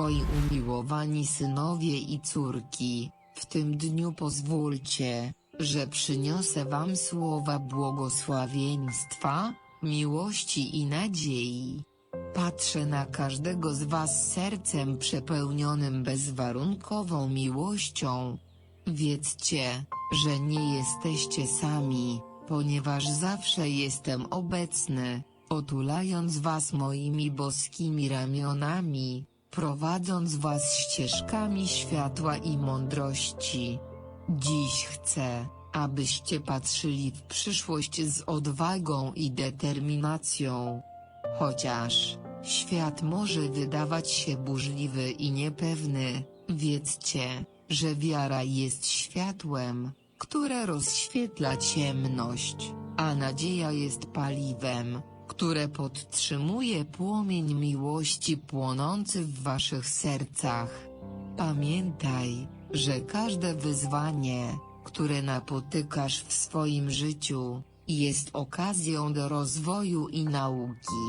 Moi umiłowani synowie i córki, w tym dniu pozwólcie, że przyniosę wam słowa błogosławieństwa, miłości i nadziei. Patrzę na każdego z was sercem przepełnionym bezwarunkową miłością. Wiedzcie, że nie jesteście sami, ponieważ zawsze jestem obecny, otulając was moimi boskimi ramionami, prowadząc was ścieżkami światła i mądrości. Dziś chcę, abyście patrzyli w przyszłość z odwagą i determinacją. Chociaż świat może wydawać się burzliwy i niepewny, wiedzcie, że wiara jest światłem, które rozświetla ciemność, a nadzieja jest paliwem, które podtrzymuje płomień miłości płonący w waszych sercach. Pamiętaj, że każde wyzwanie, które napotykasz w swoim życiu, jest okazją do rozwoju i nauki.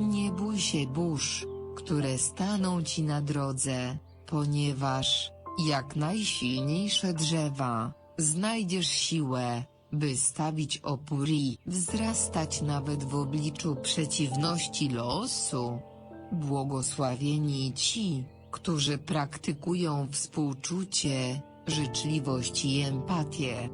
Nie bój się burz, które staną ci na drodze, ponieważ, jak najsilniejsze drzewa, znajdziesz siłę, by stawić opór i wzrastać nawet w obliczu przeciwności losu. Błogosławieni ci, którzy praktykują współczucie, życzliwość i empatię.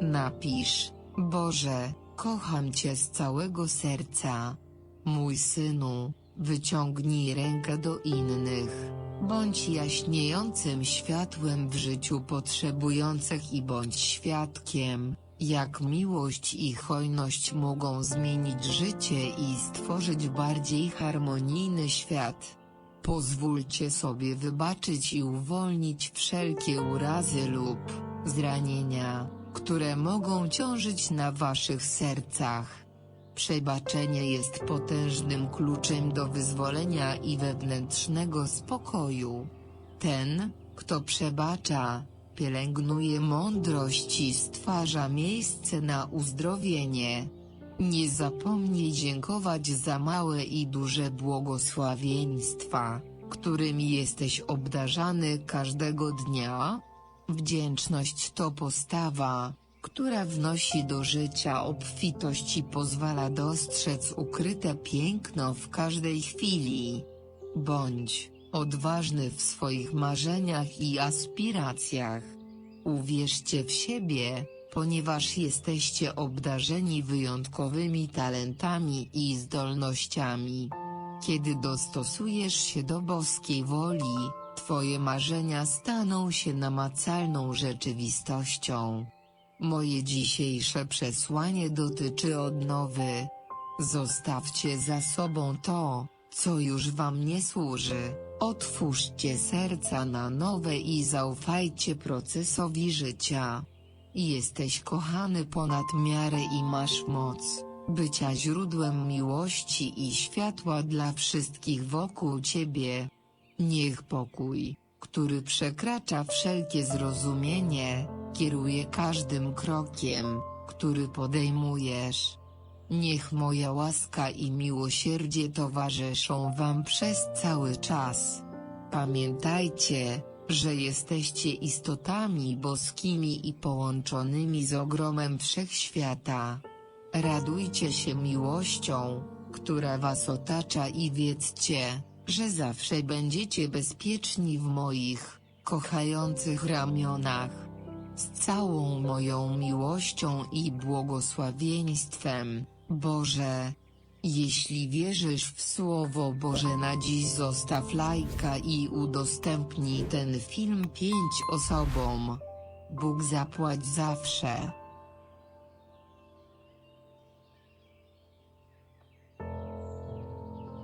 Napisz, Boże, kocham Cię z całego serca. Mój synu, wyciągnij rękę do innych. Bądź jaśniejącym światłem w życiu potrzebujących i bądź świadkiem, jak miłość i hojność mogą zmienić życie i stworzyć bardziej harmonijny świat. Pozwólcie sobie wybaczyć i uwolnić wszelkie urazy lub zranienia, które mogą ciążyć na waszych sercach. Przebaczenie jest potężnym kluczem do wyzwolenia i wewnętrznego spokoju. Ten, kto przebacza, pielęgnuje mądrość i stwarza miejsce na uzdrowienie. Nie zapomnij dziękować za małe i duże błogosławieństwa, którymi jesteś obdarzany każdego dnia. Wdzięczność to postawa, która wnosi do życia obfitość i pozwala dostrzec ukryte piękno w każdej chwili. Bądź odważny w swoich marzeniach i aspiracjach. Uwierzcie w siebie, ponieważ jesteście obdarzeni wyjątkowymi talentami i zdolnościami. Kiedy dostosujesz się do boskiej woli, Twoje marzenia staną się namacalną rzeczywistością. Moje dzisiejsze przesłanie dotyczy odnowy. Zostawcie za sobą to, co już wam nie służy. Otwórzcie serca na nowe i zaufajcie procesowi życia. Jesteś kochany ponad miarę i masz moc bycia źródłem miłości i światła dla wszystkich wokół ciebie. Niech pokój, który przekracza wszelkie zrozumienie, kieruje każdym krokiem, który podejmujesz. Niech moja łaska i miłosierdzie towarzyszą wam przez cały czas. Pamiętajcie, że jesteście istotami boskimi i połączonymi z ogromem wszechświata. Radujcie się miłością, która was otacza i wiedzcie, że zawsze będziecie bezpieczni w moich, kochających ramionach. Z całą moją miłością i błogosławieństwem, Boże. Jeśli wierzysz w Słowo Boże na dziś zostaw lajka i udostępnij ten film pięć osobom. Bóg zapłać zawsze.